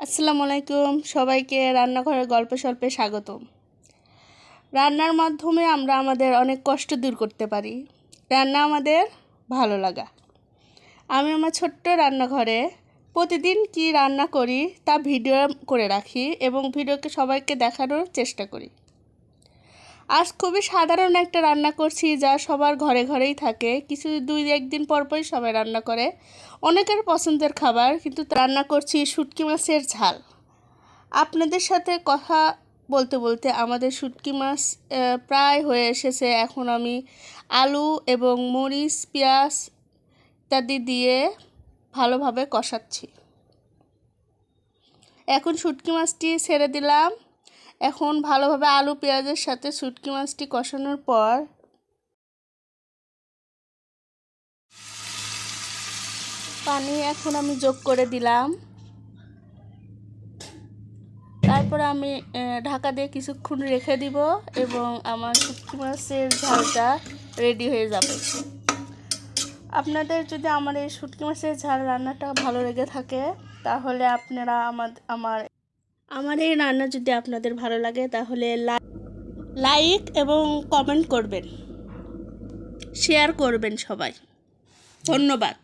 আসসালামু আলাইকুম সবাইকে রান্নাঘরের গল্প স্বল্পে স্বাগত রান্নার মাধ্যমে আমরা আমাদের অনেক কষ্ট দূর করতে পারি। রান্না আমাদের ভালো লাগা। আমি আমার ছোট্ট রান্নাঘরে প্রতিদিন কি রান্না করি তা ভিডিও করে রাখি এবং ভিডিওকে সবাইকে দেখানোর চেষ্টা করি। আজ খুবই সাধারণ একটা রান্না করছি যা সবার ঘরে ঘরেই থাকে। কিছু দুই একদিন পর পরই সবাই রান্না করে। অনেকের পছন্দের খাবার, কিন্তু রান্না করছি শুটকি মাছের ঝাল। আপনাদের সাথে কথা বলতে বলতে আমাদের শুটকি মাছ প্রায় হয়ে এসেছে। এখন আমি আলু এবং মরিচ, পেঁয়াজ ইত্যাদি দিয়ে ভালোভাবে কষাচ্ছি। এখন শুটকি মাছটি ছেড়ে দিলাম। এখন ভালোভাবে আলু, পেঁয়াজের সাথে শুটকি মাছটি কষানোর পর পানি এখন আমি যোগ করে দিলাম। তারপর আমি ঢাকা দিয়ে কিছুক্ষণ রেখে দিব এবং আমার শুটকি মাছের ঝালটা রেডি হয়ে যাবে। আপনাদের যদি আমার এই শুটকি মাছের ঝাল রান্নাটা ভালো লেগে থাকে, তাহলে আপনারা আমার আমার আমার এই রান্না যদি আপনাদের ভালো লাগে, তাহলে লাইক এবং কমেন্ট করবেন। শেয়ার করবেন সবাই। ধন্যবাদ।